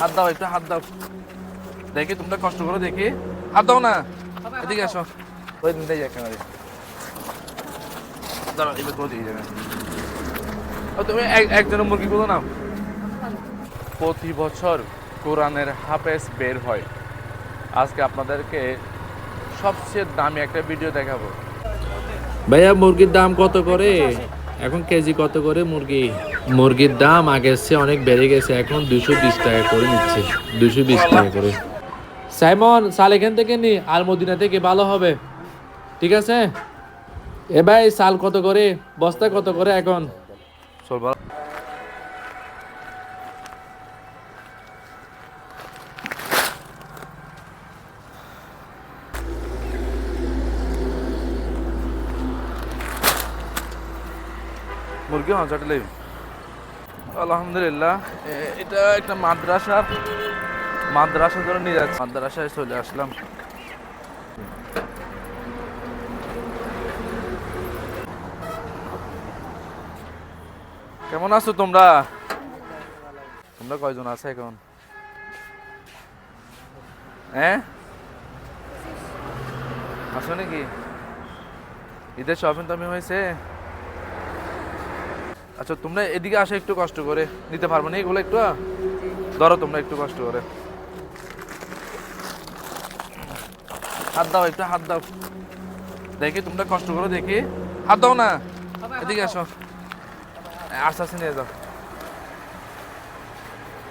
হাত দাও একটু, হাত দাও। দেখি, তোমরা কষ্ট করো, দেখি। হাত দাও না। এদিকে আসো। ওই দিন দিয়ে ক্যামেরা দাঁড়াও তুমি এক- একজনের মুরগিগুলো নাও। প্রতি বছর কোরআনের হাফেজ বের হয়। আজকে আপনাদেরকে সবচেয়ে দামি একটা ভিডিও দেখাবো। ভাইয়া, মুরগির দাম কত করে? এখন কেজি কত করে মুরগি? মুরগির দাম আগের চেয়ে অনেক বেড়ে গেছে, এখন দুশো বিশ টাকা করে নিচ্ছে। দুশো বিশ টাকা করে। সাইমন সাল এখান থেকে নি আর মদিনা থেকে ভালো হবে। ঠিক আছে? এ ভাই সাল কত করে? বস্তা কত করে এখন? চল বল মুরগি হাঁচাটলে আলহামদুলিল্লাহ। এটা একটা মাদ্রাসা। মাদ্রাসা ধরে নিয়ে যাচ্ছে। মাদ্রাসায় চলে আসলাম। কেমন আছো তোমরা? তোমরা কয়জন আছে এখন? হ্যাঁ? আসো নাকি? ঈদের শপিং টপিং হয়েছে? আচ্ছা তোমরা এদিকে আসো একটু কষ্ট করে। নিতে পারব না এগুলো একটু ধরো তোমরা একটু কষ্ট করে। হাত দাও একটু, হাত দাও। দেখি তোমরা কষ্ট করো দেখি। হাত দাও না। এদিকে আসো। আস্তে আস্তে নিয়ে যাও।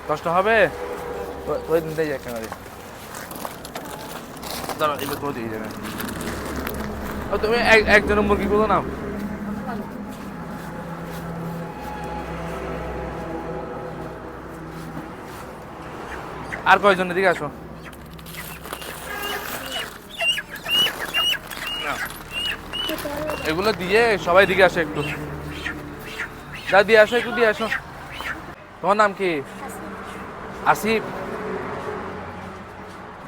কষ্ট হবে? ওই দিন দিয়ে ক্যামেরা দাঁড়া এবার করে দিয়ে যাবে। তুমি এক- একজনের মুরগিগুলো নাও। আর কয়জন এদিকে আসো? এগুলো দিয়ে সবাই দিকে আসো একটু। যা দিয়ে আসো একটু দিয়ে আসো। তোমার নাম কি? আসিফ।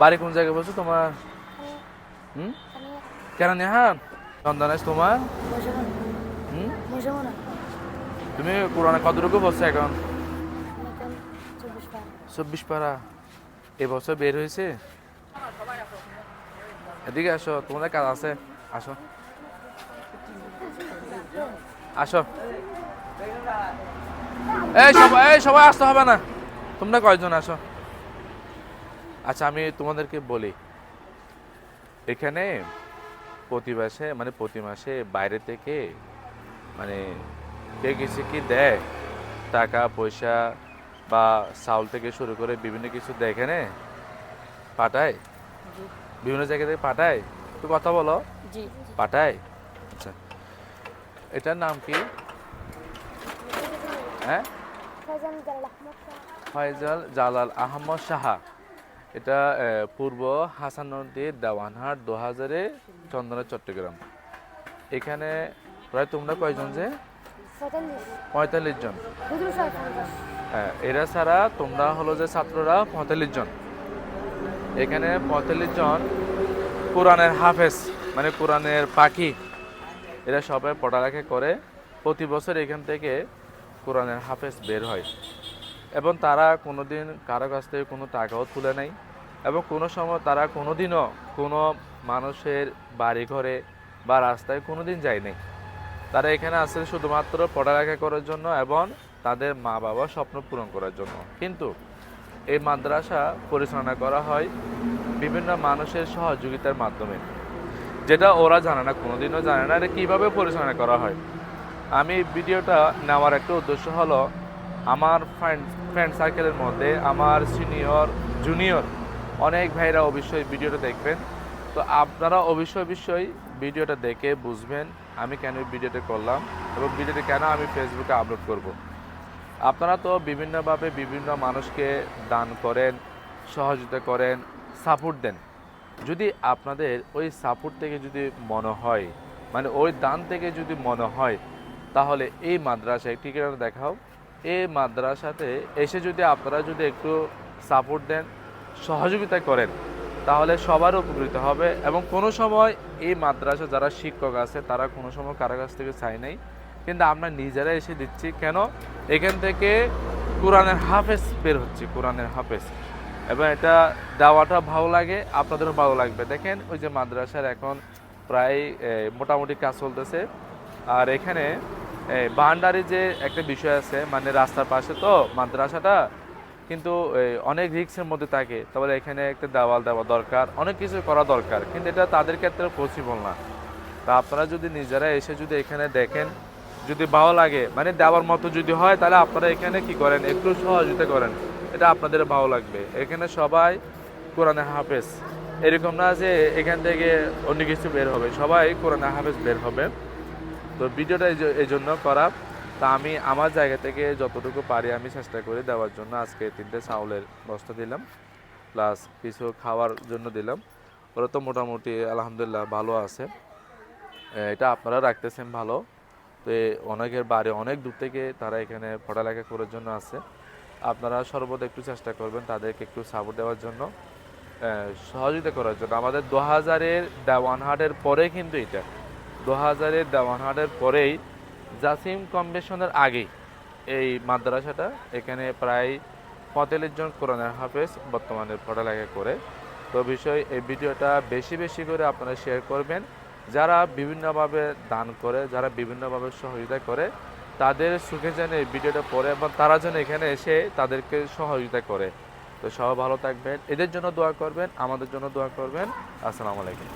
বাড়ি কোন জায়গায় বলছো? তোমার? হুম? কেন নেহান? চন্দনাস তোমার? হুম? তুমি কোরআনে কতটুকু বলছো এখন? চব্বিশ পারা। এবছর বের হয়েছে? এদিকে আসো, তোমাদের কাজ আছে। আসো। আসো। এই সবাই এই সবাই আসতে হবে না। তোমরা কয়জন আসো? আচ্ছা আমি তোমাদেরকে বলি। এখানে প্রতি মাসে মানে প্রতি মাসে বাইরে থেকে মানে কে কিছু কি দেয়, টাকা, পয়সা বা চাউল থেকে শুরু করে বিভিন্ন কিছু দেয় এখানে পাঠায়? বিভিন্ন জায়গা থেকে পাঠায়? তো কথা বলো। পাঠায়? আচ্ছা। এটার নাম কি? হ্যাঁ? ফয়জাল জালাল আহমদ সাহা। এটা পূর্ব হাসান নদীর দেওয়ানহাট দু হাজারে চন্দনা চট্টগ্রাম। এখানে প্রায় তোমরা কয়জন যে? পঁয়তাল্লিশ। জন। হ্যাঁ এরা ছাড়া তোমরা হলো যে ছাত্ররা পঁয়তাল্লিশ জন। এখানে পঁয়তাল্লিশ জন কোরআনের হাফেজ মানে কোরআনের পাখি। এরা সবাই পড়ালেখা করে, প্রতি বছর এখান থেকে কোরআনের হাফেজ বের হয়। এবং তারা কোনোদিন কারও কাছ থেকে কোনো টাকাও তুলে নেয়। এবং কোনো সময় তারা কোনো দিনও কোনো মানুষের বাড়ি ঘরে বা রাস্তায় কোনোদিন যায় নাই। তারা এখানে আসলে শুধুমাত্র পড়ালেখা করার জন্য এবং তাদের মা বাবার স্বপ্ন পূরণ করার জন্য। কিন্তু এই মাদ্রাসা পরিচালনা করা হয় বিভিন্ন মানুষের সহযোগিতার মাধ্যমে। যেটা ওরা জানে না, কোনোদিনও জানে না এটা কীভাবে পরিচালনা করা হয়। আমি ভিডিওটা নেওয়ার একটা উদ্দেশ্য হলো, আমার ফ্রেন্ড ফ্রেন্ড সার্কেলের মধ্যে আমার সিনিয়র জুনিয়র অনেক ভাইরা অবশ্যই ভিডিওটা দেখবেন। তো আপনারা অবশ্যই অবশ্যই ভিডিওটা দেখে বুঝবেন আমি কেন ভিডিওটা করলাম এবং ভিডিওটা কেন আমি ফেসবুকে আপলোড করব। আপনারা তো বিভিন্নভাবে বিভিন্ন মানুষকে দান করেন, সহযোগিতা করেন সাপোর্ট দেন। যদি আপনাদের ওই সাপোর্ট থেকে যদি মনে হয় মানে ওই দান থেকে যদি মনে হয়, তাহলে এই মাদ্রাসায় ঠিকানা দেখাও? এই মাদ্রাসাতে এসে যদি আপনারা যদি একটু সাপোর্ট দেন, সহযোগিতা করেন, তাহলে সবার উপকৃত হবে। এবং কোনো সময় এই মাদ্রাসা যারা শিক্ষক আছে, তারা কোনো সময় কারও কাছ থেকে চাই নাই। কিন্তু আমরা নিজেরা এসে দিচ্ছি। কেন? এখান থেকে কোরআনের হাফেজ বের হচ্ছে, কোরআনের হাফেজ। এবং এটা দেওয়াটা ভালো লাগে, আপনাদেরও ভালো লাগবে। দেখেন, ওই যে মাদ্রাসার এখন প্রায় মোটামুটি কাজ চলতেছে। আর এখানে বান্ডারি যে একটা বিষয় আছে মানে রাস্তার পাশে তো মাদ্রাসাটা, কিন্তু অনেক রিক্সের মধ্যে থাকে। তাহলে এখানে একটা দেওয়াল দেওয়া দরকার, অনেক কিছু করা দরকার। কিন্তু এটা তাদের ক্ষেত্রে পসিবল না। তা আপনারা যদি নিজেরা এসে যদি এখানে দেখেন যদি ভালো লাগে মানে দেওয়ার মতো যদি হয়, তাহলে আপনারা এখানে কি করেন? একটু সহযোগিতা করেন। এটা আপনাদের ভালো লাগবে। এখানে সবাই কোরআনে হাফেজ। এরকম না যে এখান থেকে অন্য কিছু বের হবে। সবাই কোরআনে হাফেজ বের হবে। তো ভিডিওটা এই জন্য করা। তা আমি আমার জায়গা থেকে যতটুকু পারি আমি চেষ্টা করি দেওয়ার জন্য। আজকে তিনটে চাউলের বস্তা দিলাম। প্লাস কিছু খাওয়ার জন্য দিলাম। ওরা তো মোটামুটি আলহামদুলিল্লাহ ভালো আছে। এটা আপনারা রাখতেছেন ভালো। তো অনেকের বাড়ি অনেক দূর থেকে তারা এখানে পড়ালেখা করার জন্য আছে। আপনারা সর্বদা একটু চেষ্টা করবেন তাদেরকে একটু সাপোর্ট দেওয়ার জন্য সহযোগিতা করার জন্য। আমাদের দু হাজারের দেওয়ানহাটের পরে কিন্তু এটা। দু হাজারের দেওয়ানহাটের পরেই জাসিম কনভেনশনের আগেই এই মাদ্রাসাটা এখানে প্রায় পঁয়তাল্লিশ জন কোরআনের হাফেজ বর্তমানে পড়ালেখা করে। তো বিষয় এই ভিডিওটা বেশি বেশি করে আপনারা শেয়ার করবেন। যারা বিভিন্নভাবে দান করে, যারা বিভিন্নভাবে সহযোগিতা করে, তাদের সুখে যেন এই ভিডিওটা পড়ে এবং তারা যেন এখানে এসে তাদেরকে সহযোগিতা করে। তো সবাই ভালো থাকবেন। এদের জন্য দোয়া করবেন, আমাদের জন্য দোয়া করবেন। আসসালামু আলাইকুম।